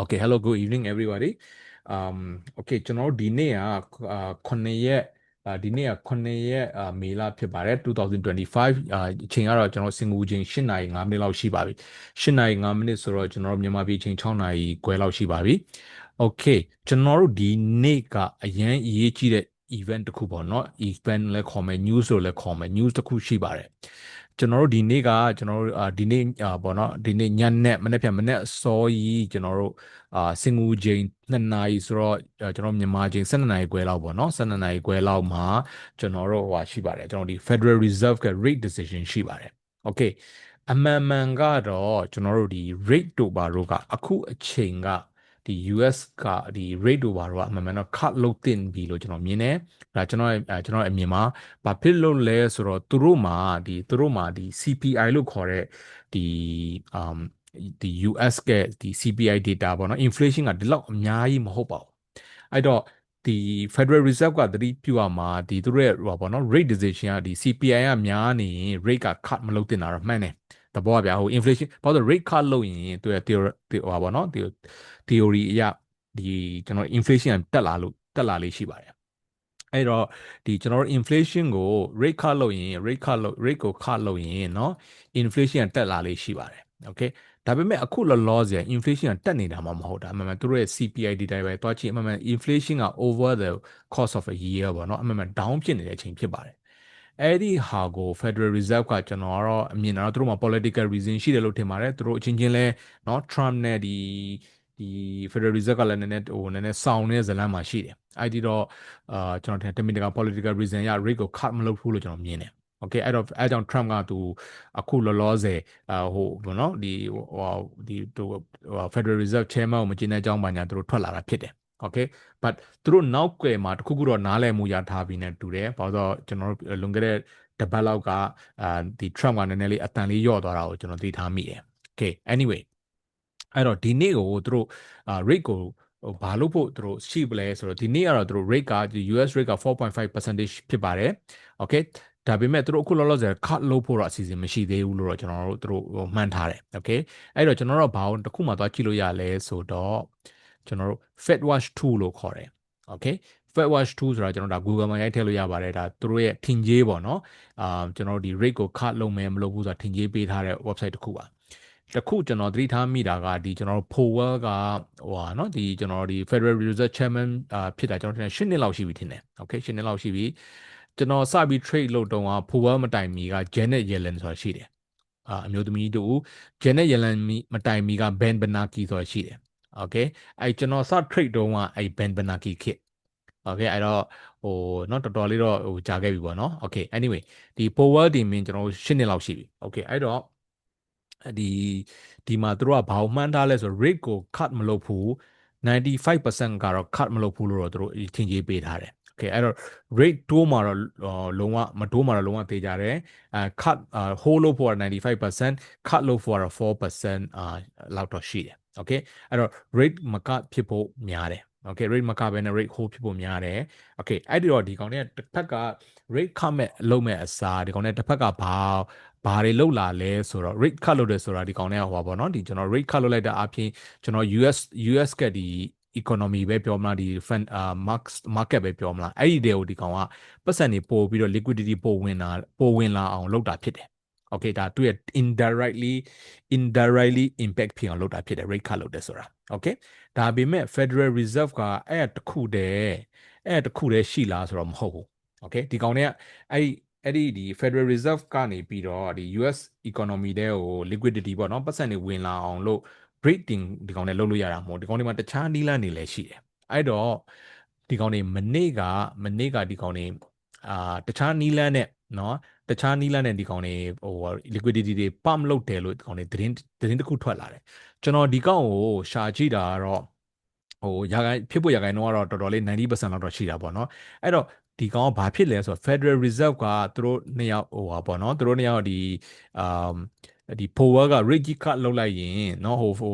Okay hello good evening everybody um okay ကျွန်တော်တို့ဒီနေ့ကအာ9ရက်အာဒီနေ့က9ရက်အာမေလဖြစ်ပါတယ်2025အာအချိန်ကတော့ကျွန်တော်စင်ကူချိန်8နာရီ5မိနစ်လောက်ရှိပါပြီ8နာရီ5မိနစ်ဆိုတော့ကျွန်တော်တို့မြန်မာပြည်ချိန်6နာရီခွဲလောက်ရှိပါပြီ okay ကျွန်တော်တို့ဒီနေ့ကအရန်အရေးကြီးတဲ့ event တစ်ခုပေါ့เนาะ event လည်းခေါ်မယ် news လို့လည်းခေါ်မယ် news တစ်ခုရှိပါတယ် ကျွန်တော်တို့ဒီနေ့ကကျွန်တော်တို့ဒီနေ့ပေါ့နော်ဒီနေ့ညနေမနေ့ဖြန်မနေ့အစောကြီးကျွန်တော်တို့အာစင်ငူချိန်2နာရီဆိုတော့ကျွန်တော်မြန်မာချိန်12နာရီခွဲလောက်ပေါ့နော်12နာရီခွဲလောက်မှာကျွန်တော်တို့ဟိုရှိပါတယ်ကျွန်တော်ဒီ Federal Reserve က rate decision ရှိပါတယ် okay အမှန်မှန်ကတော့ကျွန်တော်တို့ဒီ rate တို့ပါတို့ကအခုအချိန်က ဒီ US ကဒီ rate တို့ဘာတော့အမှန်မှန်တော့ cut လုပ်တင်ပြီလို့ကျွန်တော်မြင်တယ်။ဒါကျွန်တော်ကျွန်တော်အမြင်မှာဘာဖြစ်လို့လဲဆိုတော့သူတို့မှာဒီသူတို့မှာဒီ CPI လို့ခေါ်တဲ့ဒီ um ဒီ US ကဒီ CPI data ပေါ့နော် inflation ကဒီလောက်အများကြီးမဟုတ်ပါဘူး။အဲ့တော့ဒီ Federal Reserve ကသတိပြုရမှာဒီသူတို့ရဲ့ဟိုပါနော် rate decision ကဒီ CPI ကများနေရင် rate က cut မလုပ်တင်တာတော့မှန်တယ်။ တဘောကဗျာဟို inflation ဘာလို့ rate cut လုပ်ရင်သူရဲ့ theory ဟိုပါနော် theory အရဒီကျွန်တော် inflation တက်လာလို့တက်လာလေးရှိပါတယ်အဲ့တော့ဒီကျွန်တော်တို့ inflation ကို rate cut လုပ်ရင် rate cut လုပ် rate ကို cut လုပ်ရင်เนาะ inflation တက်လာလေးရှိပါတယ် okay ဒါပေမဲ့အခုလောလောဆယ် inflation ကတက်နေတာမှမဟုတ်တာအမှန်မှန်သူတို့ရဲ့ CPI data ပဲတွားကြည့်အမှန်မှန် inflation က over the course of a year ပေါ့เนาะအမှန်မှန် down ဖြစ်နေတဲ့အချိန်ဖြစ်ပါတယ် အဲ့ဒီဟာကို Federal Reserve ကကျွန်တော်ကတော့အမြင်တော့သူတို့မှာ political reason ရှိတယ်လို့ထင်ပါတယ်သူတို့အချင်းချင်းလဲเนาะ Trump နဲ့ဒီဒီ Federal Reserve ကလည်းနည်းနည်းဟိုနည်းနည်းစောင်းနေတဲ့ဇလန်းမှာရှိတယ်အဲ့ဒီတော့အာကျွန်တော်ထင် technical political reason ရ rate ကို cut မလုပ်ဘူးလို့ကျွန်တော်မြင်တယ်โอเคအဲ့တော့အဲကြောင့် Trump ကသူအခုလောလောဆယ်အာဟိုဘောနော်ဒီဟိုဒီသူ Federal Reserve Chairman ကိုမကျင်းတဲ့အကြောင်းပါညာသူတို့ထွက်လာတာဖြစ်တယ် okay but သူတို့နောက်ွယ်မှာတခုခုတော့နားလည်မှုရထားပြီးနေတူတယ်ဘာလို့ဆိုကျွန်တော်တို့လွန်ခဲ့တဲ့တပတ်လောက်ကအာဒီ Trump ကနည်းနည်းလေးအတန်လေးညော့သွားတာကိုကျွန်တော်သိထားမိတယ် okay anyway အဲ့တော့ဒီနေ့ကိုသူတို့အာ rate ကိုဟိုဘာလို့ဖို့သူတို့ရှိပလဲဆိုတော့ဒီနေ့ကတော့သူတို့ rate က US rate က4.5%ဖြစ်ပါတယ် okay ဒါပေမဲ့သူတို့အခုလောလောဆယ် cut လုပ်ဖို့တော့အစီအစဉ်မရှိသေးဘူးလို့တော့ကျွန်တော်တို့သူတို့မှန်းထားတယ် okay အဲ့တော့ကျွန်တော်တို့ဘာလို့တစ်ခုမှသွားကြည့်လို့ရလဲဆိုတော့ ကျွန်တော်တို့ Fed Watch 2လို့ခေါ်တယ် okay Fed Watch 2ဆိုတာကျွန်တော်ဒါ Google မှာရိုက်ထည့်လို့ရပါတယ်ဒါသူတို့ရဲ့ထင်ကြီးပေါ့နော်အာကျွန်တော်တို့ဒီ rate ကို cut လုပ်မယ်မလုပ်ဘူးဆိုတာထင်ကြီးပေးထားတဲ့ website တစ်ခုပါတခုကျွန်တော်သတိထားမိတာကဒီကျွန်တော်တို့ Powell ကဟိုဟာเนาะဒီကျွန်တော်ဒီ Federal Reserve Chairman အာဖြစ်တာကျွန်တော်ထင်တယ်၈နှစ်လောက်ရှိပြီထင်တယ် okay ၈နှစ်လောက်ရှိပြီကျွန်တော်စပြီး trade လုပ်တုန်းက Powell မတိုင်မီက Janet Yellen ဆိုတာရှိတယ်အာအမျိုးသမီးတို့ Janet Yellen မတိုင်မီက Ben Bernanke ဆိုတာရှိတယ် okay အဲကျွန်တော်စ trade တုန်းကအဲ Ben Bernanke ခစ် okay အဲ့တော့ဟိုเนาะတော်တော်လေးတော့ဟိုကြာခဲ့ပြီပေါ့เนาะ okay anyway ဒီ Powell ဒီမင်းကျွန်တော်၈နှစ်လောက်ရှိပြီ okay အဲ့တော့ဒီဒီမှာသူတို့ကဘာမှန်းထားလဲဆို rate ကို cut မလုပ်ဘူး95%ကတော့ cut မလုပ်ဘူးလို့တော့သူတို့ထင်ကြီးပေးထားတယ် okay အဲ့တော့ rate တိုးမှာတော့လုံးဝမတိုးမှာတော့လုံးဝသေးကြတယ်အဲ cut hold လို့ဖို့95% cut လို့ဖို့တော့4%အာလောက်တော့ရှိတယ် okay အဲ့တော့ rate မကဖြစ်ဖို့များတယ် okay rate မကဘဲနဲ့ rate hold ဖြစ်ဖို့များတယ် okay အဲ့ဒီတော့ဒီကောင်တွေကတစ်ဖက်က rate cut မဲ့လုံးမဲ့အစားဒီကောင်တွေတစ်ဖက်ကဘာဘာတွေလောက်လာလဲဆိုတော့ rate cut လုပ်တယ်ဆိုတာဒီကောင်တွေကဟိုပါပေါ့နော်ဒီကျွန်တော် rate cut လုပ်လိုက်တဲ့အပြင်ကျွန်တော် US US ကဒီ economy ပဲပြောမလားဒီ fund အာ market ပဲပြောမလားအဲ့ဒီတဲ့ကိုဒီကောင်ကပတ်စံနေပို့ပြီးတော့ liquidity ပို့ဝင်လာပို့ဝင်လာအောင်လုပ်တာဖြစ်တယ် okay ဒါသူရဲ့ indirectly indirectly impact ဖြစ်အောင်လုပ်တာဖြစ်တယ် rate cut လုပ်တယ်ဆိုတာ okay ဒါပေမဲ့ Federal Reserve ကအဲ့တခုတည်းအဲ့တခုတည်းရှိလားဆိုတော့မဟုတ်ဘူး okay ဒီကောင်တွေကအဲ့အဲ့ဒီဒီ Federal Reserve ကနေပြီးတော့ဒီ US economy တဲ့ကို liquidity ပေါ့နော်ပတ်စံတွေဝင်လာအောင်လို့ rating ဒီကောင်တွေလုပ်လို့ရတာမဟုတ်ဒီကောင်တွေမှာတခြားနီးလန်းတွေလည်းရှိတယ်အဲ့တော့ဒီကောင်တွေမနေ့ကမနေ့ကဒီကောင်တွေအာတခြားနီးလန်းနဲ့နော်တခြားနီးလန်းနဲ့ဒီကောင်တွေဟို liquidity တွေ pump လုပ်တယ်လို့ဒီကောင်တွေသတင်းသတင်းတစ်ခုထွက်လာတယ်ကျွန်တော်ဒီကောင်ကိုရှာကြည့်တာကတော့ဟိုရာခိုင်ဖြစ်ဖို့ရာခိုင်တော့တော့တော်တော်လေး90%လောက်တော့ရှိတာပေါ့နော်အဲ့တော့ဒီကောင်ကဘာဖြစ်လဲဆိုတော့ Federal Reserve ကသူတို့နှစ်ယောက်ဟိုပါပေါ့နော်သူတို့နှစ်ယောက်ဒီအမ် ဒီ Powell က rate cut လောက်လိုက်ရင်เนาะဟိုဟို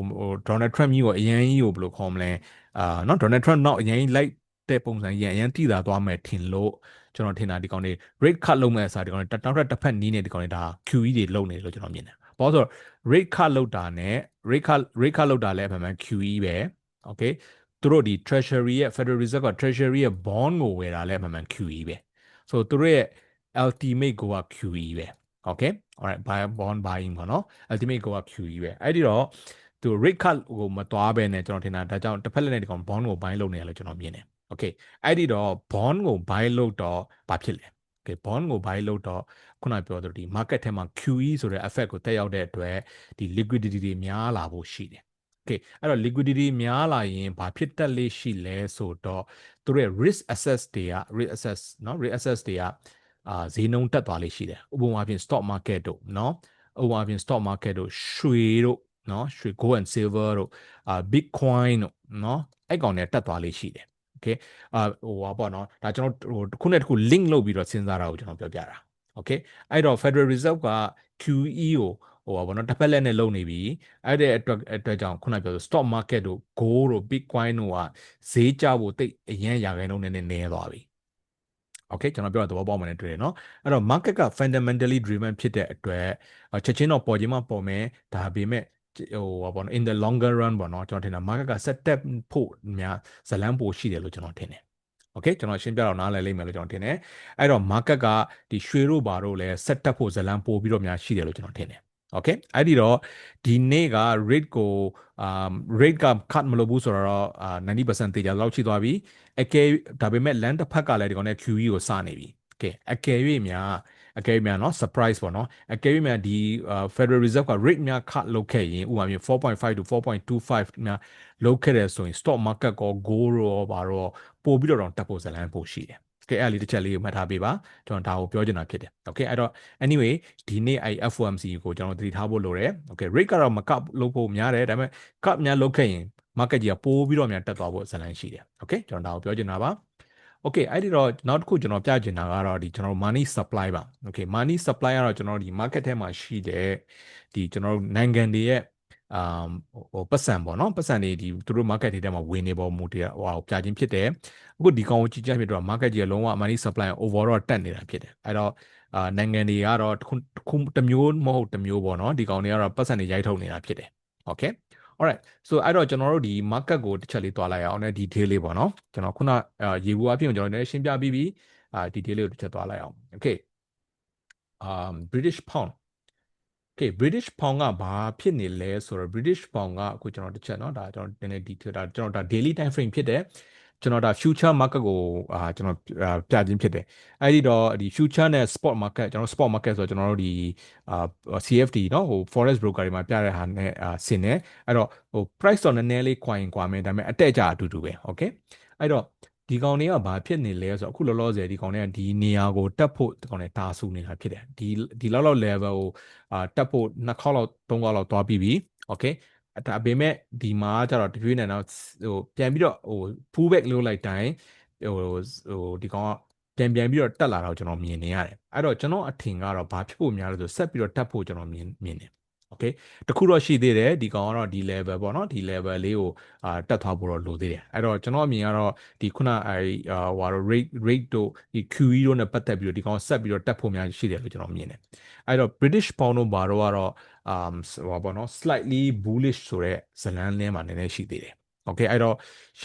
Donald Trump ကြီးကိုအရင်ကြီးကိုဘယ်လိုခေါ်မလဲအာเนาะ Donald Trump နောက်အရင်လိုက်တဲ့ပုံစံကြီးအရင်တိတာသွားမယ်ထင်လို့ကျွန်တော်ထင်တာဒီကောင်တွေ rate cut လုပ်မဲ့အစားဒီကောင်တွေတောက်ထက်တစ်ဖက်နီးနေဒီကောင်တွေဒါ QE တွေလုပ်နေတယ်လို့ကျွန်တော်မြင်တယ်။ဘာလို့ဆိုတော့ rate cut လုပ်တာနဲ့ rate cut rate cut လောက်တာလည်းအမှန်မှန် QE ပဲ okay သူတို့ဒီ treasury ရဲ့ federal reserve က treasury ရဲ့ bond ကိုဝယ်တာလည်းအမှန်မှန် QE ပဲ so သူတို့ရဲ့ ultimate ကိုက QE ပဲ okay alright buy bond buying ပေါ့နော် ultimate ကိုက QE ပဲအဲ့ဒီတော့သူ rate cut ကိုမသွားဘဲနဲ့ကျွန်တော်ထင်တာဒါကြောင့်တစ်ဖက်လက်နဲ့ဒီကောင် bond ကို buy လုပ်နေရလို့ကျွန်တော်မြင်တယ် okay အဲ့ဒီတော့ bond ကို buy လုပ်တော့ဘာဖြစ်လဲ okay bond ကို buy လုပ်တော့ခုနပြောသလိုဒီ market ထဲမှာ QE ဆိုတဲ့ effect ကိုတက်ရောက်တဲ့အတွက်ဒီ liquidity တွေများလာဖို့ရှိတယ် okay အဲ့တော့ liquidity များလာရင်ဘာဖြစ်တတ်လေးရှိလဲဆိုတော့သူတို့ရဲ့ risk assess တွေက risk assess เนาะ risk assess တွေက အာဈေးနှုန်းတက်သွားလေးရှိတယ်ဥပမာဖြင့် stock market တို့เนาะဥပမာဖြင့် stock market တို့ရွှေတို့เนาะရွှေ gold and silver တို့အာ bitcoin တို့เนาะအဲ့ကောင်တွေတက်သွားလေးရှိတယ် okay အာဟိုပါပေါ့เนาะဒါကျွန်တော်ဟိုတစ်ခုနဲ့တစ်ခု link လုပ်ပြီးတော့စဉ်းစားတာကိုကျွန်တော်ပြောပြတာ okay အဲ့တော့ Federal Reserve က QE ကိုဟိုပါဘောနော်တစ်ဖက်လက်နဲ့လုပ်နေပြီအဲ့တဲ့အတွက်အတွက်ကြောင့်ခုနပြောဆို stock market တို့ gold တို့ bitcoin တို့ကဈေးကျဖို့တိတ်အရင်ရာခိုင်နှုန်းနည်းနည်းန ည်းသွားပြီ okay ကျွန်တော်ပြောတာသဘောပေါက်မှလည်းတွေ့တယ်เนาะအဲ့တော့ market က fundamentally driven ဖြစ်တဲ့အတွက်ချက်ချင်းတော့ပေါ်ခြင်းမပေါ်မယ်ဒါပေမဲ့ဟိုပါဘောနော် in the longer run ပေါ့နော်ကျွန်တော်ထင်တာ market က set step ဖို့များဇလန်းပိုရှိတယ်လို့ကျွန်တော်ထင်တယ် okay ကျွန်တော်ရှင်းပြတော့နားလည်လိမ့်မယ်လို့ကျွန်တော်ထင်တယ်အဲ့တော့ market ကဒီရွှေတို့ဘာတို့လဲ set up ဖို့ဇလန်းပို့ပြီးတော့များရှိတယ်လို့ကျွန်တော်ထင်တယ် okay အဲ့ဒီတော့ဒီနေ့က rate ကို um rate က cut မလုပ်ဘူးဆိုတော့အာ90%တေချာလောက်ရှိသွားပြီ အကယ်ဒါပေမဲ့ land တစ်ဖက်ကလည်းဒီကောင်နဲ့ QE ကိုစနေပြီ okay အကယ်၍များအကယ်၍များเนาะ surprise ပေါ့เนาะအကယ်၍များဒီ Federal Reserve က rate များ cut လုပ်ခဲ့ရင်ဥပမာမျိုး4.5 to 4.25များလုပ်ခဲ့တယ်ဆိုရင် stock market ကော gold ရောဘာရောပို့ပြီးတော့တက်ဖို့ဇလန်းပို့ရှိတယ်ကဲအဲ့လေးတစ်ချက်လေးကိုမှတ်ထားပေးပါကျွန်တော်ဒါကိုပြောချင်တာဖြစ်တယ် okay အဲ့တော့ anyway ဒီနေ့အဲ့ FOMC ကိုကျွန်တော်သတိထားဖို့လိုတယ် okay rate ကတော့မကပ်လုပ်ဖို့များတယ်ဒါပေမဲ့ cut များလုပ်ခဲ့ရင် market ကြီးကပိုးပြီးတော့များတက်သွားဖို့ဇလန်းရှိတယ် okay ကျွန်တော်ဒါကိုပြောချင်တာပါ okay အဲ့ဒီတော့နောက်တစ်ခုကျွန်တော်ပြချင်တာကတော့ဒီကျွန်တော် money supply ပါ okay money supply ကတော့ကျွန်တော်ဒီ market ထဲမှာရှိတဲ့ဒီကျွန်တော်နိုင်ငံတွေရဲ့အမ်ဟိုပတ်စံပေါ့နော်ပတ်စံတွေဒီသူတို့ market တွေထဲမှာဝင်နေပေါ်မူတရားဟိုပြခြင်းဖြစ်တယ်အခုဒီကောင်ကိုကြည့်ကြဖြစ်တော့ market ကြီးကလုံးဝ money supply overall တက်နေတာဖြစ်တယ်အဲ့တော့အာနိုင်ငံတွေကတော့တစ်ခုတစ်မျိုးမဟုတ်တစ်မျိုးပေါ့နော်ဒီကောင်တွေကတော့ပတ်စံတွေရိုက်ထုတ်နေတာဖြစ်တယ် okay alright so အဲ့တော့ကျွန်တော်တို့ဒီ market ကိုတစ်ချက်လေးတွားလိုက်အောင်နဲ့ detail လေးပေါ့နော်ကျွန်တော်ခုနရေဘူးအပြင်ကျွန်တော်လည်းရှင်းပြပြီးပြီအာ detail လေးကိုတစ်ချက်တွားလိုက်အောင် okay um British pound okay British pound ကဘာဖြစ်နေလဲဆိုတော့ British pound ကအခုကျွန်တော်တစ်ချက်เนาะဒါကျွန်တော်နည်းနည်း detail ဒါကျွန်တော်ဒါ daily time frame ဖြစ်တယ် ကျွန်တော်ဒါ future market ကိုအာကျွန်တော်ပြခြင်းဖြစ်တယ်အဲ့ဒီတော့ဒီ future နဲ့ spot market ကျွန်တော် spot market ဆိုတော့ကျွန်တော်တို့ဒီအာ CFD เนาะဟို forex broker တွေမှာပြတဲ့ဟာနဲ့အာဆင်နေအဲ့တော့ဟို price တော့နည်းနည်းလေး coin ကွာမယ်ဒါပေမဲ့အတက်ကြအတူတူပဲ okay အဲ့တော့ဒီကောင်တွေကဘာဖြစ်နေလဲဆိုတော့အခုလောလောဆယ်ဒီကောင်တွေကဒီနေရာကိုတက်ဖို့ဒီကောင်တွေတာဆူနေတာဖြစ်တယ်ဒီဒီလောက်လောက် level ကိုအာတက်ဖို့နှစ်ခေါက်လောက်သုံးခေါက်လောက်သွားပြီးပြီ okay ဒါပေမဲ့ဒီမှာကျတော့တဖြည်းနဲ့တော့ဟိုပြန်ပြီးတော့ဟို pull back လုပ်လိုက်တိုင်းဟိုဟိုဒီကောင်ကပြန်ပြန်ပြီးတော့တက်လာတော့ကျွန်တော်မြင်နေရတယ်အဲ့တော့ကျွန်တော်အထင်ကတော့ဘာဖြစ်ဖို့များလဲဆိုဆက်ပြီးတော့တက်ဖို့ကျွန်တော်မြင်မြင်တယ် okay တခုတော့ရှိသေးတယ်ဒီကောင်ကတော့ဒီ level ပေါ့နော်ဒီ level လေးကိုအာတက်သွားဖို့တော့လိုသေးတယ်အဲ့တော့ကျွန်တော်အမြင်ကတော့ဒီခုနအဲဟိုဟာ rate rate တို့ဒီ QE တို့နဲ့ပတ်သက်ပြီးတော့ဒီကောင်ဆက်ပြီးတော့တက်ဖို့များရှိတယ်လို့ကျွန်တော်မြင်တယ်အဲ့တော့ British pound တို့ဘာတော့ကတော့ um ဟိုပေါ့နော် slightly bullish ဆိုတဲ့ဇလန်းလင်းမှာနည်းနည်းရှိသေးတယ် okay အဲ့တော့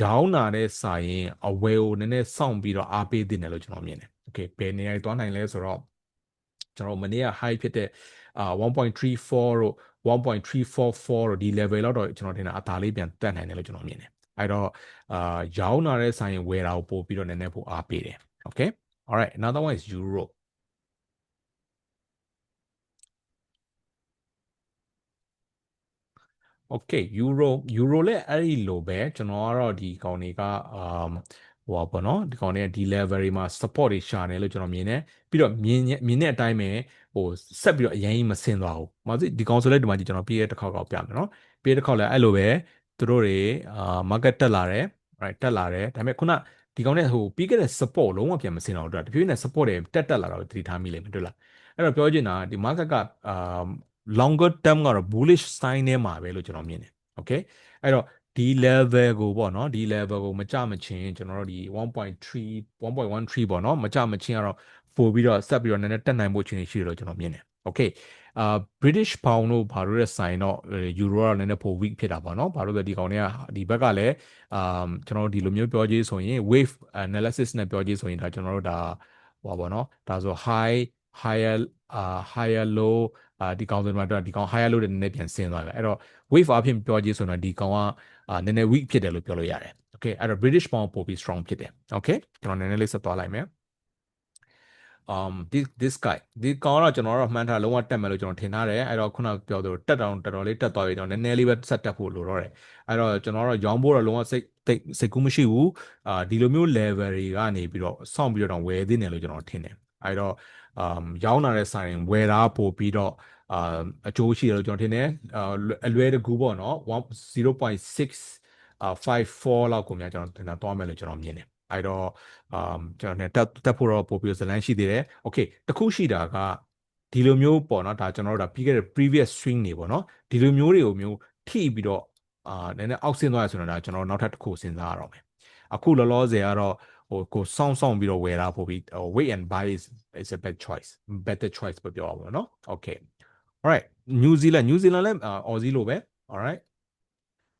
ရောင်းတာနဲ့စာရင်အဝယ်ကိုနည်းနည်းစောင့်ပြီးတော့အားပေးသင့်တယ်လို့ကျွန်တော်မြင်တယ် okay ဘယ်နေရာသွားနိုင်လဲဆိုတော့ကျွန်တော်မနေ့က high ဖြစ်တဲ့အာ 1.34တို့1.344တို့ဒီ level လောက်တော့ကျွန်တော်ထင်တာအသာလေးပြန်တက်နိုင်တယ်လို့ကျွန်တော်မြင်တယ်အဲ့တော့အာရောင်းလာတဲ့ဆိုင်ဝယ်တာကိုပို့ပြီးတော့နည်းနည်းပို့အားပေးတယ် okay all right another one is euro okay euro euro လည်းအဲ့ဒီလိုပဲကျွန်တော်ကတော့ဒီကောင်တွေကအာဟိုပါပေါ့နော်ဒီကောင်တွေကဒီ level တွေမှာ support တွေရှာနေလို့ကျွန်တော်မြင်တယ်ပြီးတော့မြင်မြင်တဲ့အတိုင်းပဲ ဟိုဆက်ပြီးတော့အရင်ကြီးမဆင်သွားဘူး။မဟုတ်ဒီကောင်ဆိုလဲဒီမှာကျွန်တော်ပြည့်တဲ့တစ်ခေါက်ကောက်ပြမယ်နော်။ပြည့်တစ်ခေါက်လဲအဲ့လိုပဲသူတို့တွေအာ market တက်လာတယ် right တက်လာတယ်ဒါပေမဲ့ခုနဒီကောင်နဲ့ဟိုပြီးခဲ့တဲ့ support လုံးဝပြန်မဆင်တော့တော့တဖြည်းဖြည်းနဲ့ support တွေတက်တက်လာတော့တတိထားမိလိမ့်မယ်တွေ့လား။အဲ့တော့ပြောချင်တာဒီ market ကအာ longer term ကတော့ bullish sign နဲ့မှာပဲလို့ကျွန်တော်မြင်တယ်။ okay အဲ့တော့ဒီ level ကိုပေါ့နော်ဒီ level ကိုမကြမချင်းကျွန်တော်တို့ဒီ1.3 1.13ပေါ့နော်မကြမချင်းကတော့ ပို့ပြီးတော့ဆက်ပြီးတော့နည်းနည်းတက်နိုင်ဖို့အခြေအနေရှိတယ်လို့ကျွန်တော်မြင်တယ်။ okay အာ British pound တို့ဘာလို့လဲဆိုင်တော့ euro ကလည်းနည်းနည်းပို weak ဖြစ်တာပေါ့နော်ဘာလို့လဲဒီကောင်တွေကဒီဘက်ကလည်းအာကျွန်တော်တို့ဒီလိုမျိုးပြောကြည့်ဆိုရင် wave analysis နဲ့ပြောကြည့်ဆိုရင်ဒါကျွန်တော်တို့ဒါဟောပါနော်ဒါဆို high higher အာ higher low အာဒီကောင်ဆိုတော့ဒီကောင် higher low တွေနည်းနည်းပြန်ဆင်းသွားတယ်အဲ့တော့ wave အဖြစ်ပြောကြည့်ဆိုတော့ဒီကောင်ကအာနည်းနည်း weak ဖြစ်တယ်လို့ပြောလို့ရတယ် okay အဲ့တော့ British pound ပိုပြီး strong ဖြစ်တယ် okay ကျွန်တော်နည်းနည်းလေးဆက်သွားလိုက်မယ် um this this guy ဒီကောင်တော့ကျွန်တော်တော့မှန်းထားလုံးဝတက်မယ်လို့ကျွန်တော်ထင်ထားတယ်အဲ့တော့ခုနပြောသလိုတက်တောင်တော်တော်လေးတက်သွားပြီတော့နည်းနည်းလေးပဲဆက်တက်ဖို့လိုတော့တယ်အဲ့တော့ကျွန်တော်တော့ရောင်းဖို့တော့လုံးဝစိတ်စိတ်စိတ်ကူးမရှိဘူးအာဒီလိုမျိုး level တွေကနေပြီးတော့စောင့်ပြီးတော့ဝယ်သေးတယ်လို့ကျွန်တော်ထင်တယ်အဲ့တော့ um ရောင်းလာတဲ့ဆိုင်ဝယ်တာပို့ပြီးတော့အာအကျိုးရှိတယ်လို့ကျွန်တော်ထင်တယ်အာအလွဲတကူပေါ့နော်1.0.6 54လောက်ကိုများကျွန်တော်တင်တာသွားမယ်လို့ကျွန်တော်မြင်တယ် အဲ့တော့ um ကျွန်တော်တက်တက်ဖို့တော့ပို့ပြီးဇလန်းရှိသေးတယ် okay တခုရှိတာကဒီလိုမျိုးပေါ့နော်ဒါကျွန်တော်တို့ဒါပြီးခဲ့တဲ့ previous swing တွေပေါ့နော်ဒီလိုမျိုးတွေကိုမျိုးထိပြီးတော့အာနည်းနည်းအောက်ဆင်းသွားရဆိုတော့ဒါကျွန်တော်နောက်ထပ်တစ်ခုစဉ်းစားရတော့မယ်အခုလောလောဆယ်ကတော့ဟိုကိုစောင့်ဆောင်ပြီးတော့ဝယ်တာပို့ပြီး wait and buy is is a bad choice better choice ပဲပြောရပါတော့နော် okay alright New Zealand New Zealand လည်း Aussie လိုပဲ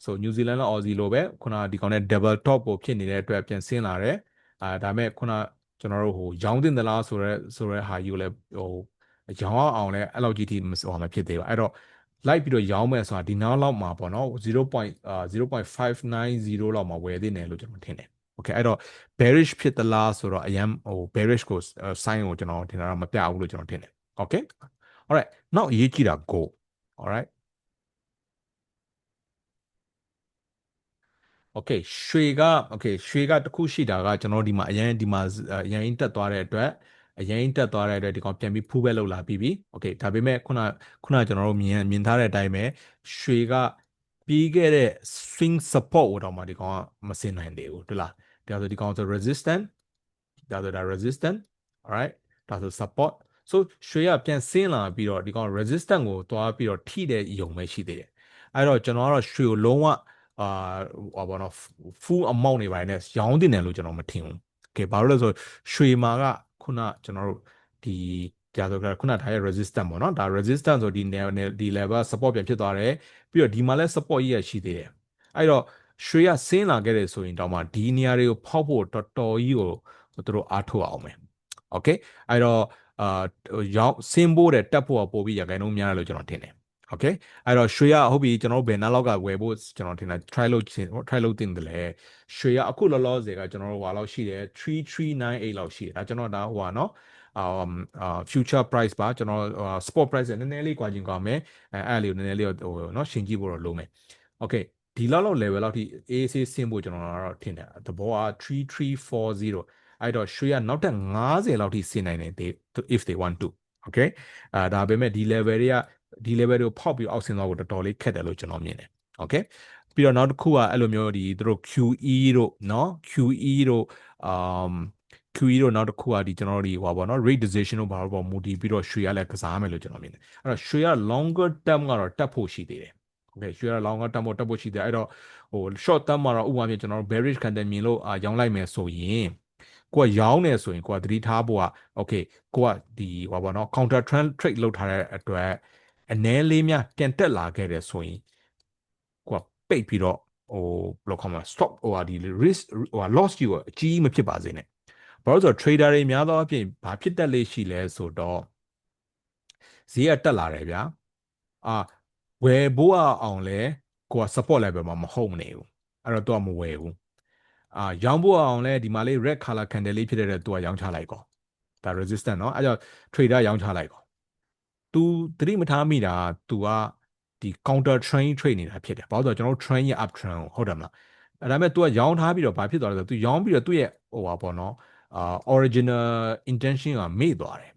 alright so New Zealand နဲ့ Aussie လိုပဲခုနဒီကောင်နဲ့ double top ကိုဖြစ်နေတဲ့အတွက်ပြန်ဆင်းလာတယ်အာဒါမဲ့ခုနကျွန်တော်တို့ဟိုရောင်းတင်သလားဆိုရဲဆိုရဲဟာယူလည်းဟိုရောင်းအောင်လည်းအဲ့လောက်ကြီးထိဟိုမဖြစ်သေးပါအဲ့တော့လိုက်ပြီးတော့ရောင်းမယ်ဆိုတာဒီနောက်လောက်မှာပေါ့နော်0.0.590လောက်မှာဝယ်သင့်တယ်လို့ကျွန်တော်ထင်တယ် okay အဲ့တော့ bearish ဖြစ်သလားဆိုတော့အရင်ဟို bearish ကို sign ကိုကျွန်တော်ထင်တာတော့မပြဘူးလို့ကျွန်တော်ထင်တယ် okay alright နောက်အရေးကြီးတာ go alright okay ရွှေက okay ရွှေကတခုရှိတာကကျွန်တော်ဒီမှာအရင်ဒီမှာအရင်တက်သွားတဲ့အတွက်အရင်တက်သွားတဲ့အတွက်ဒီကောင်ပြန်ပြီးဖူးပဲလောက်လာပြီးပြီ okay ဒါပေမဲ့ခုနခုနကျွန်တော်တို့မြင်မြင်ထားတဲ့အတိုင်းပဲရွှေကပြီးခဲ့တဲ့ swing support ကိုတော့မှဒီကောင်ကမစင်နိုင်သေးဘူးဟုတ်လားဒါဆိုဒီကောင်ဆို resistant ဒါဆိုဒါ resistant alright ဒါဆို support so ရွှေကပြန်ဆင်းလာပြီးတော့ဒီကောင် resistant ကိုတွားပြီးတော့ထိတဲ့ယုံပဲရှိသေးတယ်အဲ့တော့ကျွန်တော်ကတော့ရွှေကိုလုံးဝ အာဟောဘောနော် full amount နေပိုင်းနဲ့ရောင်းတင်တယ်လို့ကျွန်တော်မထင်ဘူး။ Okay ဘာလို့လဲဆိုရွှေမာကခုနကျွန်တော်တို့ဒီကြာဆိုကြခုနထားရဲ့ resistance ပေါ့နော်ဒါ resistance ဆိုဒီ ဒီ level support ပြန်ဖြစ်သွားတယ်ပြီးတော့ဒီမှာလည်း support ကြီးရရှိသေးတယ်အဲ့တော့ရွှေကဆင်းလာခဲ့တယ်ဆိုရင်တောင်မှဒီနေရာတွေကိုဖောက်ဖို့တော်တော်ကြီးကိုသူတို့အားထုတ်အောင်မယ်โอเคအဲ့တော့အာရောင်းဆင်းဖို့တဲ့တက်ဖို့ပို့ပြီးရခိုင်နှုန်းများတယ်လို့ကျွန်တော်ထင်တယ် โอเคအဲ့တော့ရွှေရဟုတ်ပြီကျွန်တော်တို့ဘယ်နားလောက်ကဝယ်ဖို့ကျွန်တော်ထင်တာ try လုပ်ချင် try လုပ်တင်တယ်လေရွှေရအခုလောလောဆယ်ကကျွန်တော်တို့ဟွာလောက်ရှိတယ်3398လောက်ရှိတယ်ဒါကျွန်တော်ဒါဟွာနော် um uh future price ပါကျွန်တော် spot price နည်းနည်းလေးကွာချင်းကောင်းမယ်အဲအဲ့လေးကိုနည်းနည်းလေးဟိုနော်ရှင်းကြည့်ဖို့တော့လုံးမယ် okay ဒီလောက်လောက် level လောက်ထိ AC ဆင်းဖို့ကျွန်တော်တော့ထင်တယ်သဘောက3340အဲ့တော့ရွှေကနောက်ထပ်90လောက်ထိဆင်းနိုင်တယ် they if they want to okay အာဒါပေမဲ့ဒီ level တွေက ဒီ level တွေကိုဖောက်ပြီးအောက်ဆင်းသွားဖို့တော်တော်လေးခက်တယ်လို့ကျွန်တော်မြင်တယ် okay ပြီးတော့နောက်တစ်ခုကအဲ့လိုမျိုးဒီသူတို့ QE တို့เนาะ QE တို့ um QE တို့နောက်တစ်ခုကဒီကျွန်တော်တို့ဒီဟောပါเนาะ rate decision တို့ဘာလို့ပေါ့မူတည်ပြီးတော့ရွှေရလည်းကစားမယ်လို့ကျွန်တော်မြင်တယ်အဲ့တော့ရွှေရ longer term ကတော့တက်ဖို့ရှိသေးတယ် okay ရွှေရ longer term ကိုတက်ဖို့ရှိသေးတယ်အဲ့တော့ဟို short term မှာတော့ဥပမာပြကျွန်တော်တို့ bearish candle မြင်လို့အာရောင်းလိုက်မယ်ဆိုရင်ကိုကရောင်းနေဆိုရင်ကိုကသတိထားဖို့က okay ကိုကဒီဟောပါเนาะ counter trend trade လုပ်ထားတဲ့အတွက် အနည်းလေးများပြန်တက်လာခဲ့တယ်ဆိုရင်ကိုကပိတ်ပြီးတော့ဟိုဘယ်လိုခေါ်မလဲ stop ဟိုဟာဒီ risk ဟိုဟာ loss ကြီးကိုအကြီးမဖြစ်ပါစေနဲ့ဘာလို့ဆိုတော့ trader တွေများသောအားဖြင့်ဘာဖြစ်တတ်လေးရှိလဲဆိုတော့ဈေးကတက်လာတယ်ဗျာအာဝယ်ဖို့အောင်လဲကိုက support level မှာမဟုတ်မနေဘူးအဲ့တော့တော့မဝယ်ဘူးအာရောင်းဖို့အောင်လဲဒီမှာလေး red color candle လေးဖြစ်တဲ့သူကရောင်းချလိုက်ကောဒါ resistant เนาะအဲ့ကြောင့် trader ရောင်းချလိုက်ကော तू သတိမထားမိတာ तू ကဒီ counter trend trade နေတာဖြစ်တယ်ဘာလို့ဆိုတော့ကျွန်တော်တို့ trend ရဲ့ up trend ကိုဟုတ်တယ်မလားအဲ့ဒါပေမဲ့ तू ကရောင်းထားပြီးတော့ဘာဖြစ်သွားလဲဆိုတော့ तू ရောင်းပြီးတော့သူ့ရဲ့ဟိုပါပေါ့နော်အာ original intention ကမေ့သွားတယ်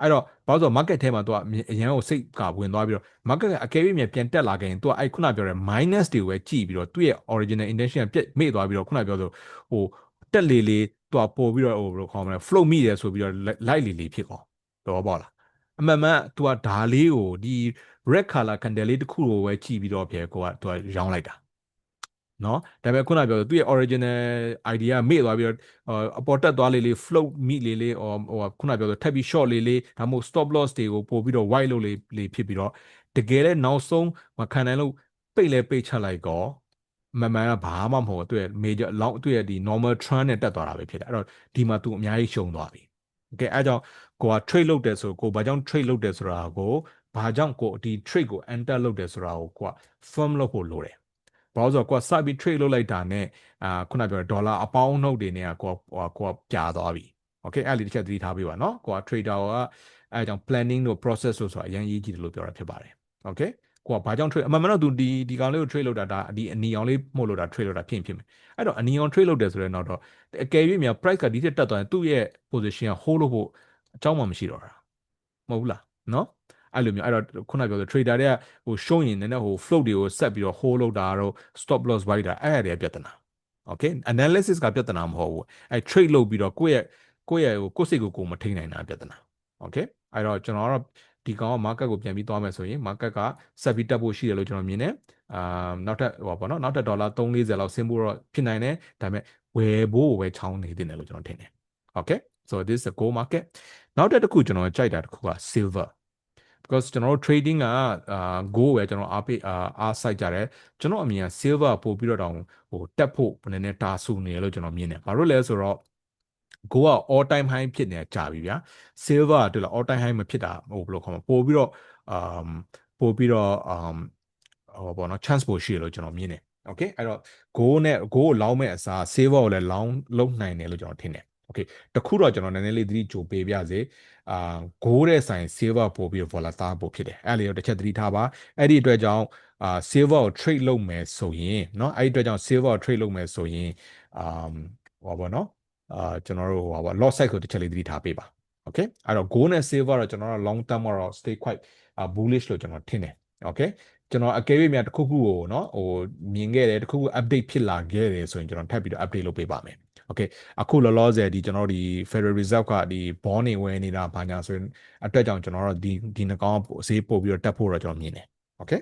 အဲ့တော့ဘာလို့ဆို market ထဲမှာ तू အရန်ကိုစိတ်ကဝင်သွားပြီးတော့ market ကအကယ်၍မြန်ပြန်တက်လာခဲ့ရင် तू အဲ့ခုနပြောတဲ့ minus တွေကိုပဲကြည့်ပြီးတော့သူ့ရဲ့ original intention ကပြက်မေ့သွားပြီးတော့ခုနပြောဆိုဟိုတက်လေလေသူကပို့ပြီးတော့ဟိုဘယ်လိုခေါ်မလဲ float မိတယ်ဆိုပြီးတော့ light လေလေဖြစ်ကောတော့ပေါ့လား အမှန်မှန် तू ကဒါလေးကိုဒီ red color candle လေးတစ်ခုကိုပဲကြည့်ပြီးတော့ပြေကိုက तू ကရောင်းလိုက်တာ နော်ဒါပေမဲ့ခုနပြောသူရဲ့ original idea မေ့သွားပြီးတော့အပေါ်တက်သွားလေးလေး float မိလေးလေးဟိုဟိုခုနပြောဆိုထပ်ပြီး short လေးလေးဒါမှမဟုတ် stop loss တွေကိုပို့ပြီးတော့ wide လုပ်လေးလေးဖြစ်ပြီးတော့တကယ်လည်းနောက်ဆုံးမခံနိုင်လို့ပိတ်လဲပိတ်ချက်လိုက်ကောမမှန်ကဘာမှမဟုတ်သူရဲ့ major လောက်သူရဲ့ဒီ normal trend နဲ့တက်သွားတာပဲဖြစ်တယ်အဲ့တော့ဒီမှာသူအများကြီးရှုံသွားပြီโอเคအဲကြောင့် ကိုက trade လုပ်တယ်ဆိုကိုဘာကြောင့် trade လုပ်တယ်ဆိုတာကိုဘာကြောင့်ကိုဒီ trade ကို enter လုပ်တယ်ဆိုတာကိုကိုက firm လုပ်ဖို့လိုတယ်ဘာလို့ဆိုတော့ကိုကစပြီး trade လုပ်လိုက်တာနဲ့အာခုနပြောဒေါ်လာအပေါင်းနှုတ်တွေနဲ့ကိုကကိုကပြာသွားပြီโอเคအဲ့ဒီတစ်ချက်သတိထားပေးပါနော်ကိုက trader ကအဲကြောင့် planning တို့ process တို့ဆိုတာအရင်ရေးကြည့်တယ်လို့ပြောတာဖြစ်ပါတယ်โอเคကိုကဘာကြောင့် trade အမှန်မှန်တော့သူဒီဒီကောင်လေးကို trade လုပ်တာဒါဒီအနီအောင်လေးမှုတ်လို့တာ trade လုပ်တာဖြစ်ဖြစ်မယ်အဲ့တော့အနီအောင် trade လုပ်တယ်ဆိုတော့တော့အကယ်၍များ price ကဒီတက်တက်သွားရင်သူ့ရဲ့ position က hold လို့ဖို့ အကြောင်းမှမရှိတော့တာမဟုတ်ဘူးလားနော်အဲ့လိုမျိုးအဲ့တော့ခုနပြောဆို trader တွေကဟိုရှုံးရင်လည်းဟို float တွေကိုဆက်ပြီးတော့ hold လုပ်တာတော့ stop loss buy တာအဲ့ဒါတွေပြဿနာ okay analysis ကပြဿနာမဟုတ်ဘူးအဲ့ trade လုပ်ပြီးတော့ကိုယ့်ရဲ့ကိုယ့်ရဲ့ဟိုကိုယ့်စိတ်ကိုကိုယ်မထိန်နိုင်တာပြဿနာ okay အဲ့တော့ကျွန်တော်ကတော့ဒီကောင်က market ကိုပြန်ပြီးသွားမယ်ဆိုရင် market ကဆက်ပြီးတက်ဖို့ရှိတယ်လို့ကျွန်တော်မြင်တယ်အာနောက်ထပ်ဟိုပါနော်နောက်ထပ်ဒေါ်လာ340လောက်ဆင်းဖို့တော့ဖြစ်နိုင်တယ်ဒါပေမဲ့ဝယ်ဖို့ပဲချောင်းနေတယ်လို့ကျွန်တော်ထင်တယ် okay so this is a gold market နောက်တစ်ခုကျွန်တော်ကြိုက်တာတစ်ခုက silver because ကျွန်တော်တို့ trading ကအာ go ပဲကျွန်တော်အားပေးအာအားစိုက်ကြတယ်ကျွန်တော်အမြင်က silver ပို့ပြီးတော့တောင်ဟိုတက်ဖို့နည်းနည်းတာဆူနေလို့ကျွန်တော်မြင်တယ်ဘာလို့လဲဆိုတော့ go က all time high ဖြစ်နေကြပြီဗျာ silver ကတွေ့လား all time high မဖြစ်တာဟိုဘယ်လိုခေါ်မလဲပို့ပြီးတော့ um ပို့ပြီးတော့ um ဟိုပေါ့နော် chance ပိုရှိတယ်လို့ကျွန်တော်မြင်တယ် okay အဲ့တော့ go နဲ့ go ကိုလောင်းမဲ့အစား silver ကိုလည်းလောင်းလုံးနိုင်တယ်လို့ကျွန်တော်ထင်တယ် okay တခုတော့ကျွန်တော်နည်းနည်းလေးသတိကြိုပေးပြစေအာ go တဲ့ဆိုင် silver ပို့ပြီး volatile ပို့ဖြစ်တယ်အဲ့လေတော့တစ်ချက်သတိထားပါအဲ့ဒီအတွက်ကြောင့်အာ silver ကို trade လုပ်မယ်ဆိုရင်เนาะအဲ့ဒီအတွက်ကြောင့် silver ကို trade လုပ်မယ်ဆိုရင်အာဟောပါเนาะအာကျွန်တော်တို့ဟောပါ loss side ကိုတစ်ချက်လေးသတိထားပေးပါ okay အဲ့တော့ gold နဲ့ silver တော့ကျွန်တော်တို့ long term တော့ stay quite bullish လို့ကျွန်တော်ထင်တယ် okay ကျွန်တော်အကယ်၍များတစ်ခုခုကိုเนาะဟိုမြင်ခဲ့တယ်တစ်ခုခု update ဖြစ်လာခဲ့တယ်ဆိုရင်ကျွန်တော်ထပ်ပြီးတော့ update လုပ်ပေးပါမယ် okay အခုလောလောဆယ်ဒီကျွန်တော်ဒီ Federal Reserve ကဒီ bond တွေဝယ်နေတာဘာညာဆိုရင်အတွက်ကြောင့်ကျွန်တော်တို့ဒီဒီနှကောင်ဈေးပို့ပြီးတော့တက်ဖို့တော့ကျွန်တော်မြင်တယ် okay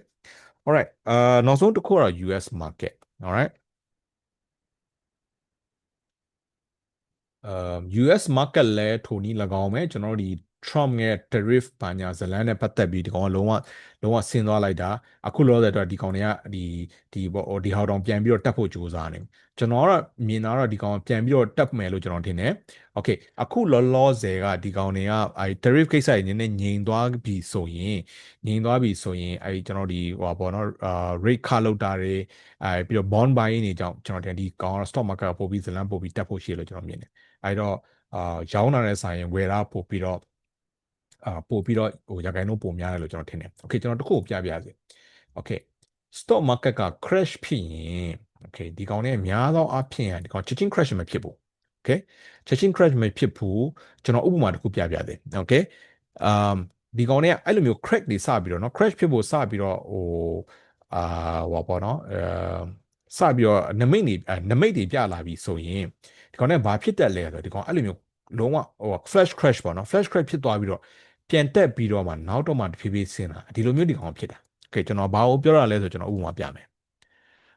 alright အာနောက်ဆုံးတစ်ခုကတော့ US market alright အာ US market လဲထိုနည်း၎င်းပဲကျွန်တော်တို့ဒီ Trump ရဲ့ tariff ဘာညာဇလန်းနဲ့ပတ်သက်ပြီးဒီကောင်ကလုံးဝလုံးဝဆင်းသွားလိုက်တာအခုလောဆယ်တော့ဒီကောင်တွေကဒီဒီဘောဒီဟောက်တောင်ပြန်ပြီးတော့တက်ဖို့ကြိုးစားနေကျွန်တော်ကတော့မြင်တာတော့ဒီကောင်ပြန်ပြီးတော့တက်မယ်လို့ကျွန်တော်ထင်တယ် okay အခုလောလောဆယ်ကဒီကောင်တွေကအဲ tariff ကိစ္စတွေနည်းနည်းငြိမ်သွားပြီဆိုရင်ငြိမ်သွားပြီဆိုရင်အဲကျွန်တော်ဒီဟိုဘောနော်အာ rate ခလောက်တာတွေအဲပြီးတော့ bond buying တွေကြောင့်ကျွန်တော်တင်ဒီကောင်က stock market ပို့ပြီးဇလန်းပို့ပြီးတက်ဖို့ရှိလို့ကျွန်တော်မြင်တယ်အဲတော့အာရောင်းလာတဲ့ဆိုင်ရင်ဝယ်တာပို့ပြီးတော့ အာပို့ပြီးတော့ဟိုရခိုင်နှုန်းပိုများတယ်လို့ကျွန်တော်ထင်တယ်။ Okay ကျွန်တော်တခုကိုပြပြစေ။ Okay stock market က crash ဖြစ်ရင် okay ဒီကောင်နဲ့များသောအားဖြင့်ဒီကောင်ချက်ချင်း crash မဖြစ်ဘူး။ Okay ချက်ချင်း crash မဖြစ်ဘူးကျွန်တော်ဥပမာတခုပြပြစေ။ Okay အမ်ဒီကောင်နဲ့အဲ့လိုမျိုး crack တွေစပြီးတော့เนาะ crash ဖြစ်ဖို့စပြီးတော့ဟိုအာဟောပေါ့เนาะအဲစပြီးတော့နမိတ်တွေနမိတ်တွေပြလာပြီဆိုရင်ဒီကောင်နဲ့ဘာဖြစ်တက်လဲဆိုတော့ဒီကောင်အဲ့လိုမျိုးလုံးဝဟို flash crash ပေါ့နော် flash crash ဖြစ်သွားပြီးတော့ ပြန်တက်ပြီးတော့မှနောက်တော့မှတဖြည်းဖြည်းဆင်းလာဒီလိုမျိုးဒီကောင်ဖြစ်တာโอเคကျွန်တော်ဘာကိုပြောရလဲဆိုကျွန်တော်ဥပမာပြမယ်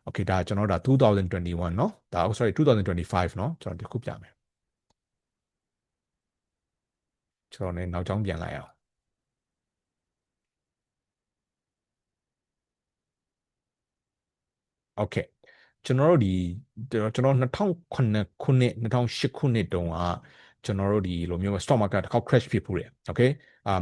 โอเคဒါကျွန်တော်ဒါ2021เนาะဒါ sorry 2025เนาะကျွန်တော်ဒီခုပြမယ်ကျွန်တော်ねနောက်ကြောင်းပြန်လိုက်အောင် โอเคကျွန်တော်တို့ဒီကျွန်တော်2009ခုနှစ်2008ခုနှစ်တုန်းက ကျွန်တော်တို့ဒီလိုမျိုး stock market တစ်ခေါက် crash ဖြစ်ဖူးတယ် okay အာ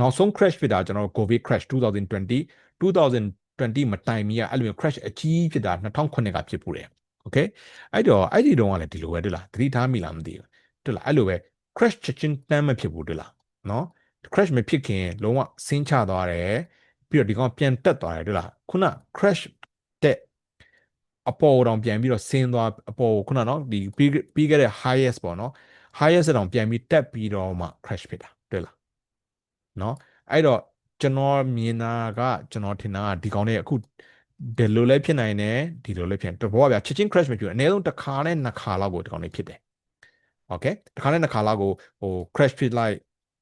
နောက်ဆုံး crash ဖြစ်တာကျွန်တော် covid crash 2020 2020မတိုင်မီကအဲ့လိုမျိုး crash အကြီးဖြစ်တာ2009ကဖြစ်ဖူးတယ် okay အဲ့တော့အဲ့ဒီတုန်းကလည်းဒီလိုပဲတွေ့လားသတိထားမိလားမသိဘူးတွေ့လားအဲ့လိုပဲ crash ချက်ချင်းတမ်းမဖြစ်ဘူးတွေ့လားနော် crash မဖြစ်ခင်လုံးဝဆင်းချသွားတယ်ပြီးတော့ဒီကောင်ပြန်တက်သွားတယ်တွေ့လားခုန crash တဲ့အပေါ်တောင်ပြန်ပြီးတော့ဆင်းသွားအပေါ်ခုနနော်ဒီပြီးပြီးခဲ့တဲ့ highest ပေါ့နော် highest တောင်ပြန်ပြီးတက်ပြီးတော့မှ crash ဖြစ်တာတွေ့လားနော်အဲ့တော့ကျွန်တော်မြင်တာကကျွန်တော်ထင်တာကဒီကောင်လေးအခုဒီလိုလည်းဖြစ်နိုင်တယ်ဒီလိုလည်းဖြစ်တဘောဗျာချက်ချင်း crash မဖြစ်ဘူးအနည်းဆုံးတစ်ခါနဲ့နှစ်ခါလောက်ကိုဒီကောင်လေးဖြစ်တယ် okay တစ်ခါနဲ့နှစ်ခါလောက်ကိုဟို crash ဖြစ်လိုက်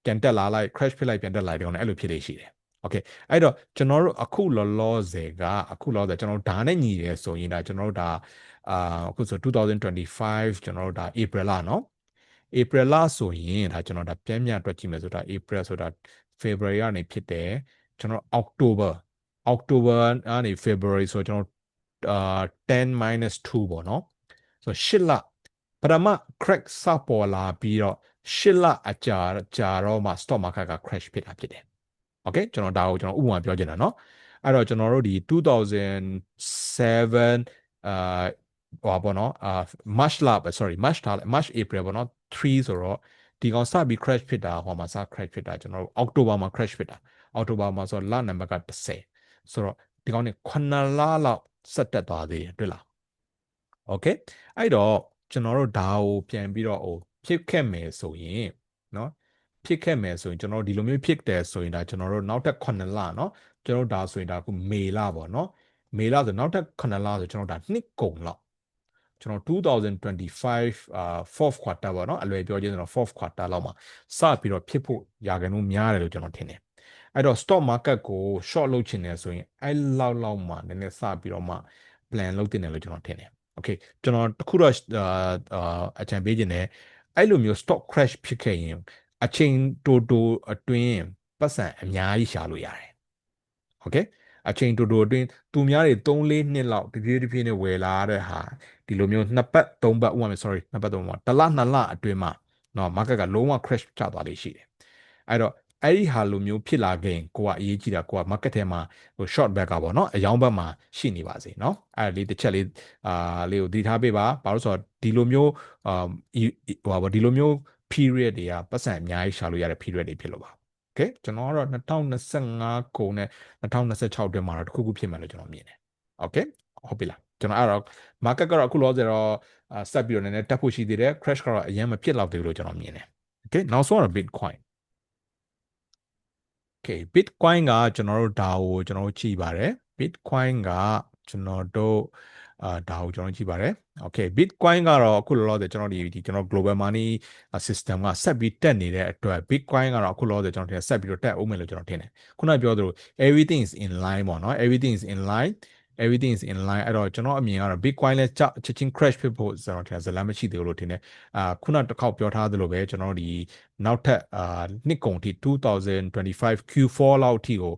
ပြန်တက်လာလိုက် crash ဖြစ်လိုက်ပြန်တက်လာဒီကောင်လေးအဲ့လိုဖြစ်နေရှိတယ် okay အဲ့တော့ကျွန်တော်တို့အခုလောလောဆယ်ကအခုလောလောဆယ်ကျွန်တော်တို့ဒါနဲ့ညီရဲဆိုရင်ဒါကျွန်တော်တို့ဒါအာအခုဆို2025ကျွန်တော်တို့ဒါ April လနော် April လဆိုရင်ဒါကျွန်တော်ဒါပြန်ပြန်တွက်ကြည့်မယ်ဆိုတာ April ဆိုတာ February ကနေဖြစ်တယ်ကျွန်တော် October October ကနေ February ဆိုကျွန်တော်အာ10 2ပေါ့နော်ဆိုရှစ်လပထမ crack စပေါ်လာပြီးတော့ရှစ်လအကြာကြာတော့မှ stock market က crash ဖြစ်တာဖြစ်တယ်။ Okay ကျွန်တော်ဒါကိုကျွန်တော်ဥပမာပြောချင်တာเนาะအဲ့တော့ကျွန်တော်တို့ဒီ2007အာဟောပေါ့နော်အာ March လ sorry March ထား March April ပေါ့နော် 3ဆိုတော့ဒီကောင်စပြီး crash ဖြစ်တာဟောမှာစ crash ဖြစ်တာကျွန်တော်တို့ October မှာ crash ဖြစ်တာ October မှာဆိုလနံပါတ်က30ဆိုတော့ဒီကောင်เนี่ย9လလောက်ဆက်တက်သွားသေးတယ်တွေ့လား Okay အဲ့တော့ကျွန်တော်တို့ဒါကိုပြန်ပြီးတော့ဟိုဖြစ်ခဲ့မယ်ဆိုရင်เนาะဖြစ်ခဲ့မယ်ဆိုရင်ကျွန်တော်ဒီလိုမျိုးဖြစ်တယ်ဆိုရင်ဒါကျွန်တော်တို့နောက်ထပ်9လเนาะကျွန်တော်ဒါဆိုရင်ဒါခုမေလပေါ့เนาะမေလဆိုနောက်ထပ်9လဆိုကျွန်တော်ဒါနှစ်ကုန်လောက် ကျွန်တော်2025 uh fourth quarter ပေါ့နော်အလွယ်ပြောချင်းကျွန်တော် fourth quarter လောက်မှာစပြီးတော့ဖြစ်ဖို့ရာခိုင်နှုန်းများတယ်လို့ကျွန်တော်ထင်တယ်အဲ့တော့ stock market ကို short လုပ်ချင်တယ်ဆိုရင်အဲ့လောက်လောက်မှာနည်းနည်းစပြီးတော့မှ plan လုပ်တင်တယ်လို့ကျွန်တော်ထင်တယ် okay ကျွန်တော်တခုတော့အချံပေးခြင်းနဲ့အဲ့လိုမျိုး stock crash ဖြစ်ခဲ့ရင်အချိန်တိုတိုအတွင်းပတ်စံအများကြီးရှာလို့ရတယ် okay အချိန်တိုတိုအတွင်းသူများတွေ3-4နှစ်လောက်တပြေးတပြေးနဲ့ဝယ်လာတဲ့ဟာ ဒီလိုမျိုးနှစ်ပတ်သုံးပတ်ဥပမာ sorry နှစ်ပတ်သုံးပတ်တစ်လနှစ်လအတွင်းမှာနော် market ကလုံးဝ crash ချသွားလိမ့်ရှိတယ်အဲ့တော့အဲ့ဒီဟာလိုမျိုးဖြစ်လာခင်ကိုကအရေးကြီးတာကိုက market ထဲမှာဟို short back ကပေါ့နော်အယောင်ဘက်မှာရှိနေပါစေနော်အဲ့ဒါလေးတစ်ချက်လေးအာလေးကိုတည်ထားပေးပါဘာလို့ဆိုတော့ဒီလိုမျိုးအာဟိုပါဒီလိုမျိုး period တွေကပတ်စံအများကြီးရှာလို့ရတဲ့ period တွေဖြစ်လို့ပါ okay ကျွန်တော်ကတော့2025ကုန်နဲ့2026တွင်မှာတော့တစ်ခုခုဖြစ်မယ်လို့ကျွန်တော်မြင်တယ် okay ဟုတ်ပြီလား ကျွန်တော်အဲ့တော့ market ကတော့အခုလောဆယ်တော့ဆက်ပြီးတော့နည်းနည်းတက်ဖို့ရှိသေးတယ် crash ကတော့အရင်မဖြစ်တော့သေးဘူးလို့ကျွန်တော်မြင်တယ် okay နောက်ဆုံးကတော့ bitcoin okay bitcoin ကကျွန်တော်တို့ဒါကိုကျွန်တော်တို့ကြည့်ပါတယ် bitcoin ကကျွန်တော်တို့အာဒါကိုကျွန်တော်ကြည့်ပါတယ် okay bitcoin ကတော့အခုလောလောဆယ်ကျွန်တော်ဒီဒီကျွန်တော် global money system ကဆက်ပြီးတက်နေတဲ့အတွက် bitcoin ကတော့အခုလောလောဆယ်ကျွန်တော်ထင်ဆက်ပြီးတော့တက်အောင်မယ်လို့ကျွန်တော်ထင်တယ်ခုနပြောသလို everything is in line ပေါ့နော် everything is in line everything is in line အဲ့တော့ကျွန်တော်အမြင်ကတော့ bitcoin လဲချက်ချင်း crash ဖြစ်ဖို့ဆိုတော့ထင်ဇလမ်းမရှိသေးဘူးလို့ထင်တယ်အာခုနတစ်ခေါက်ပြောထားသလိုပဲကျွန်တော်ဒီနောက်ထပ်အာနှစ်ကုန်ထိ2025 Q4 လောက်ထိကို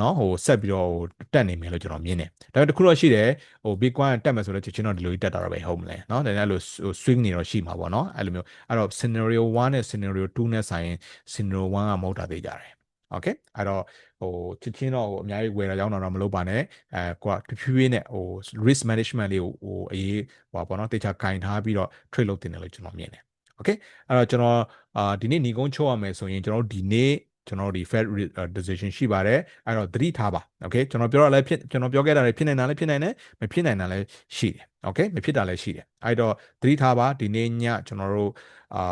နော်ဟိုဆက်ပြီးတော့ဟိုတက်နေမယ်လို့ကျွန်တော်မြင်တယ်ဒါပေမဲ့တခုတော့ရှိတယ်ဟို bitcoin တက်မယ်ဆိုတော့ချက်ချင်းတော့ဒီလိုကြီးတက်တာတော့ပဲဟုတ်မလဲနော်ဒါနဲ့အဲ့လို swing နေတော့ရှိမှာပေါ့နော်အဲ့လိုမျိုးအဲ့တော့ scenario 1နဲ့ scenario 2နဲ့ဆိုင်ရင် scenario 1ကမဟုတ်တာသေးကြတယ် โอเคအဲ့တော့ဟိုချစ်ချင်းတော့ဟိုအများကြီးဝယ်တာရောက်တာတော့မလုပ်ပါနဲ့အဲကိုကတဖြည်းဖြည်းနဲ့ဟို risk management လေးကိုဟိုအရေးဟိုပေါ့နော်တေချာကင်ထားပြီးတော့ trade လုပ်တင်တယ်လို့ကျွန်တော်မြင်တယ်โอเคအဲ့တော့ကျွန်တော်အာဒီနေ့ညီကုန်းချုပ်ရမယ်ဆိုရင်ကျွန်တော်ဒီနေ့ကျွန်တော်ဒီ Fed decision ရှိပါတယ်အဲ့တော့သတိထားပါโอเคကျွန်တော်ပြောရလဲဖြစ်ကျွန်တော်ပြောခဲ့တာလည်းဖြစ်နိုင်တာလည်းဖြစ်နိုင်တယ်မဖြစ်နိုင်တာလည်းရှိတယ်โอเคမဖြစ်တာလည်းရှိတယ်အဲ့တော့သတိထားပါဒီနေ့ညကျွန်တော်တို့အာ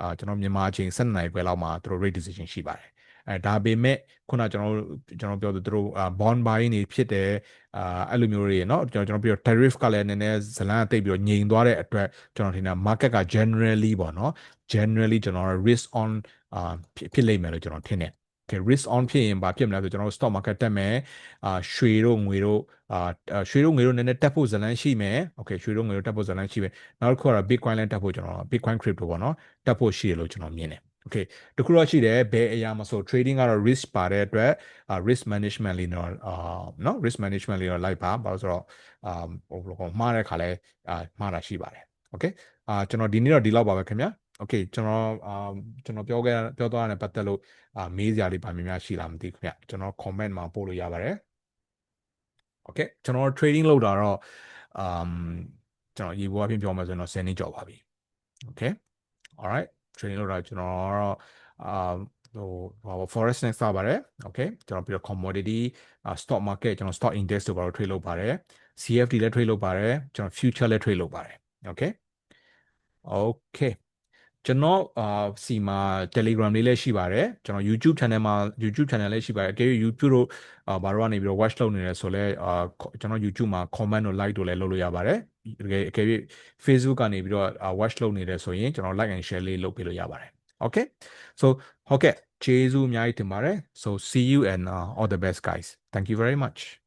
အာကျွန်တော်မြန်မာအချိန်7နာရီခွဲလောက်မှာသူတို့ rate decision ရှိပါတယ် အဲဒါပေမဲ့ခုနကျွန်တော်ကျွန်တော်ပြောသူတို့ bond buying တွေဖြစ်တယ်အာအဲ့လိုမျိုးတွေเนาะကျွန်တော်ကျွန်တော်ပြော tariff ကလည်းနည်းနည်းဇလန်းအသိပြီးတော့ငြိမ်သွားတဲ့အတွက်ကျွန်တော်ထင်တာ market က generally ပေါ့เนาะ generally ကျွန်တော် risk on အာဖြစ်လိမ့်မယ်လို့ကျွန်တော်ထင်တယ် okay risk on ဖြစ်ရင်ဘာဖြစ်မလဲဆိုကျွန်တော် stock market တက်မယ်အာရွှေတို့ငွေတို့အာရွှေတို့ငွေတို့နည်းနည်းတက်ဖို့ဇလန်းရှိမယ် okay ရွှေတို့ငွေတို့တက်ဖို့ဇလန်းရှိမယ်နောက်တစ်ခုကတော့ bitcoin လည်းတက်ဖို့ကျွန်တော် bitcoin crypto ပေါ့နော်တက်ဖို့ရှိတယ်လို့ကျွန်တော်မြင်တယ် okay တခုတော့ရှိတယ်ဘယ်အရာမှာဆို trading ကတော့ risk ပါတဲ့အတွက် risk management လေးတော့အာနော် risk management လေးတော့လိုက်ပါဘာလို့ဆိုတော့အာဟိုဘယ်လိုမှားတဲ့ခါလဲအာမှားတာရှိပါတယ် okay အာကျွန်တော်ဒီနေ့တော့ဒီလောက်ပါပဲခင်ဗျာ okay ကျွန်တော်အာကျွန်တော်ပြောခဲ့ပြောသွားတာနဲ့ပတ်သက်လို့အာမေးစရာလေးပါများများရှိလားမသိခင်ဗျာကျွန်တော် comment မှာပို့လို့ရပါတယ် okay ကျွန်တော် trading လုပ်တာတော့ um ကျွန်တော်ရေပေါ်အဖြစ်ပြောမှဆိုရင်တော့10နှစ်ကျော်ပါပြီ okay alright training လုပ်တာကျွန်တော်ကတော့အာဟိုဟို forex နဲ့စပါတယ် okay ကျွန်တော်ပြီးတော့ commodity stock market ကျွန်တော် stock index တို့ဘာလို့ trade လုပ်ပါတယ် CFD လည်း trade လုပ်ပါတယ်ကျွန်တော် future လည်း trade လုပ်ပါတယ် okay okay ကျွန်တော်အာစီမှာ Telegram လေးလည်းရှိပါတယ်ကျွန်တော် YouTube channel မှာ YouTube channel လည်းရှိပါတယ်အကယ်၍ YouTube တို့အာဘာလို့ကနေပြီးတော့ watch လုပ်နေလဲဆိုလဲအာကျွန်တော် YouTube မှာ comment တို့ like တို့လည်းလုပ်လို့ရပါတယ်တကယ်အကယ်၍ Facebook ကနေပြီးတော့ watch လုပ်နေတယ်ဆိုရင်ကျွန်တော် like and share လေးလုပ်ပေးလို့ရပါတယ် okay so ဟုတ်ကဲ့ကျေးဇူးအများကြီးတင်ပါတယ် so see you and uh, all the best guys thank you very much